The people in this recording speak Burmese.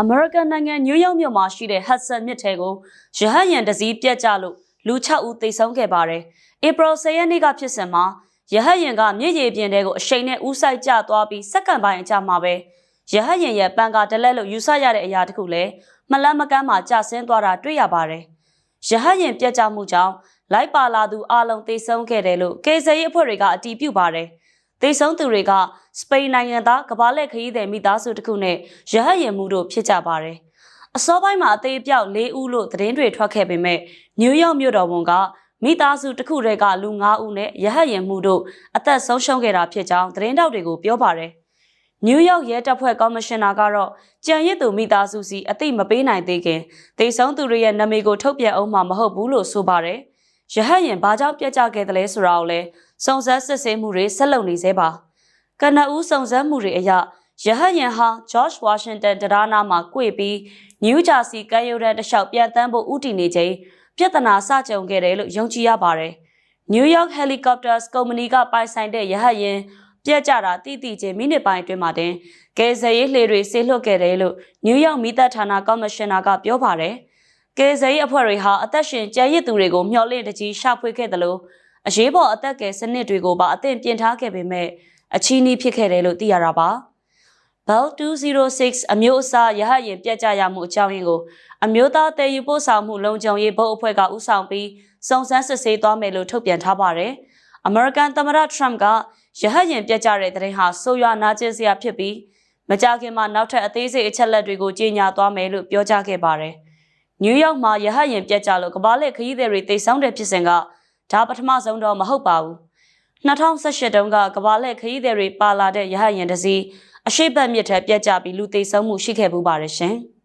အမေရိကန်နိုင်ငံနယူးယောက်မြို့မှာရှိတဲ့ဟတ်ဆန်မြစ်ထဲကိုရဟတ်ယာဉ်တစ်စီးပြတ်ကျလို့လူ6ဦးသေဆုံးခဲ့ပါတယ်။ဧပြီ10ရက်နေ့ကဖြစ်စဉ်မှာရဟတ်ယာဉ်ကမြစ်ရေပြင်ထဲကိုအရှိန်နဲ့ဥဆိုင်ကျသွားပြီးစက္ကန့်ပိုင်းအကြာမှာပဲရဟတ်ယာဉ်ရဲ့ပန်ကာတလက်လို့ယူဆရတဲ့အရာတစ်ခုလည်းမလန်းမကန်းမှာကျဆင်းသွားတာတွေ့ရပါတယ်။ရဟတ်ယာဉ်ပြတ်ကျမှုကြောင့်လိုက်ပါလာသူအလုံးသေဆုံးခဲ့တယ်လို့ကေဇရေးအဖွဲ့တွေကအတည်ပြုပါတယ်။ သေဆုံးသူတွေကစပိန်နိုင်ငံသားကဘာလက်ခရီးသည်မိသားစုတစ်ခုနဲ့ရဟတ်ယာဉ်မှုတို့ဖြစ်ကြပါတယ်။အစောပိုင်းမှာအသေးအပြောက်၄ဦးလို့သတင်းတွေထွက်ခဲ့ပေမဲ့နယူးယောက်မြို့တော်ဝန်ကမိသားစုတစ်ခုတည်းကလူ9ဦးနဲ့ရဟတ်ယာဉ်မှုတို့အသက်ဆုံးရှုံးခဲ့တာဖြစ်ကြောင်းသတင်းတောက်တွေကိုပြောပါတယ်။နယူးယောက်ရဲတပ်ဖွဲ့ကော်မရှင်နာကတော့ကြံရစ်သူမိသားစုစီအသိမပေးနိုင်သေးခင်ဒေဆုံးသူတွေရဲ့နာမည်ကိုထုတ်ပြန်အောင်မှာမဟုတ်ဘူးလို့ဆိုပါတယ်။ ရဟတ်ယာဉ်ဘာကြောင့်ပြတ်ကျခဲ့တယ်လဲဆိုတာကိုလည်းစုံစမ်းစစ်ဆေးမှုတွေဆက်လုပ်နေသေးပါ။ကနဦးစုံစမ်းမှုတွေအရရဟတ်ယာဉ်ဟာ George Washington တရာနာမှာ꿰ပြီးနယူးဂျာစီကမ်းရိုးတန်းတစ်လျှောက်ပြန်တန်းဖို့ဥတီနေချိန်ပြဿနာစကြုံခဲ့တယ်လို့ယုံကြည်ရပါတယ်။ New York Helicopters ကုမ္ပဏီကပိုင်ဆိုင်တဲ့ရဟတ်ယာဉ်ပြက်ကြတာတိတိကျမိနစ်ပိုင်းအတွင်းမှာတင်ကယ်ဆယ်ရေးလှေတွေဆေးလွှတ်ခဲ့တယ်လို့ New York မိသက်ဌာနကော်မရှင်နာကပြောပါတယ်။ ကယ်ဆယ်ရေးအဖွဲ့တွေဟာအသက်ရှင်ကျန်ရစ်သူတွေကိုမျှော်လင့်တကြီးရှာဖွေခဲ့တယ်လို့အရေးပေါ်အသက်ကယ်စနစ်တွေကိုပါအသင့်ပြင်ထားခဲ့ပေမဲ့အချီးနှီးဖြစ်ခဲ့တယ်လို့သိရတာပါ။ Bell 206အမျိုးအစားရဟတ်ယာဉ်ပြက်ကျရမှုအကြောင်းရင်းကိုအမျိုးသားတည်ယူပို့ဆောင်မှုလုံခြုံရေးဘုတ်အဖွဲ့ကဥဆောင်ပြီးစုံစမ်းစစ်ဆေးသွားမယ်လို့ထုတ်ပြန်ထားပါတယ်။ American သမ္မတ Trump ကရဟတ်ယာဉ်ပြက်ကျတဲ့တဲ့ရင်ဟာဆိုးရွားနာကျင်စရာဖြစ်ပြီးမကြခင်မှာနောက်ထပ်အသေးစိတ်အချက်လက်တွေကိုကြေညာသွားမယ်လို့ပြောကြားခဲ့ပါတယ်။ နယူးယောက်မှာရဟတ်ယာဉ်ပြက်ကျလို့ကမ္ဘာလက်ခရီးသည်တွေတိတ်ဆောင်းတဲ့ဖြစ်စဉ်ကဒါပထမဆုံးတော့မဟုတ်ပါဘူး။2018တုန်းကကမ္ဘာလက်ခရီးသည်တွေပါလာတဲ့ရဟတ်ယာဉ်တစ်စီးအရှိတ်ဘက်မြစ်ထဲပြက်ကျပြီးလူသေဆုံးမှုရှိခဲ့ပူပါတယ်ရှင်။